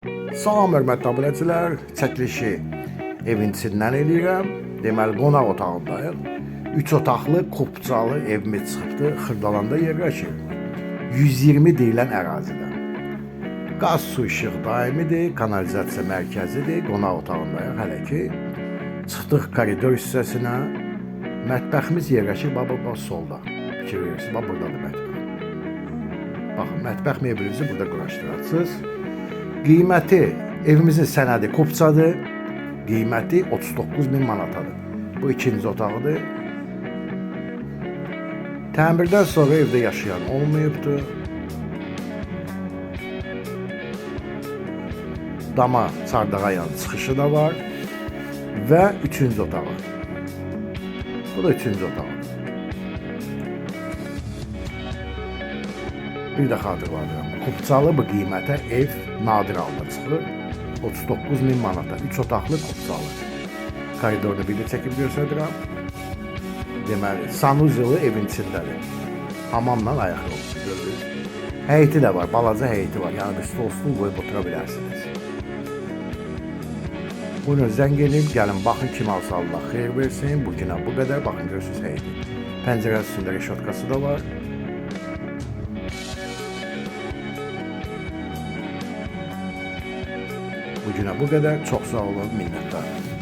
Salam hörmətli abunəçilər, çəkilişi evin içindən eləyirəm. Deməli qonaq otağındayıq. 3 otaqlı, kupçalı evimiz çıxıbdı. Xırdalanda yerləşir. 120 deyilən ərazidə. Qaz, su, işıq daimidir, kanalizasiya mərkəzidir. Qonaq otağındayıq hələ ki. Çıxdıq koridor hissəsinə. Mətbəximiz yerləşir baba bax solda. Fikir verirsiniz, bax burdadır mətbəx. Baxın, mətbəx mebelinizi burada quraşdırasınız. Qiyməti evimizin sənədi kupçadır. Qiyməti 39 min manatadır. Bu ikinci otağıdır. Təmirdən sonra evdə yaşayan olmayıbdır. Dama, çardağa yan çıxışı da var. Və üçüncü otağı. Bu da üçüncü otağı. Bir də xatırladıram. Kupçalı bu qiymətə ev nadir halda çıxır. 39 min manata. 3 otaqlı kupçalı. Koridorda bir də çəkib göstərirəm. Deməli, sanuzelu evin içindədir. Hamamla ayaq yolu görürüz. Həyəti də var, balaca həyəti var. Yəni bir stol-stul qoyub otura bilərsiniz. Buyurun zəng gəlin baxın kim alsa Allah xeyir versin. Bu günə bu qədər. Baxın görürsünüz həyəti. Pəncərə üstündə reşotkası da var. Bu günə bu qədər. Çox sağ olun, minnətdarım.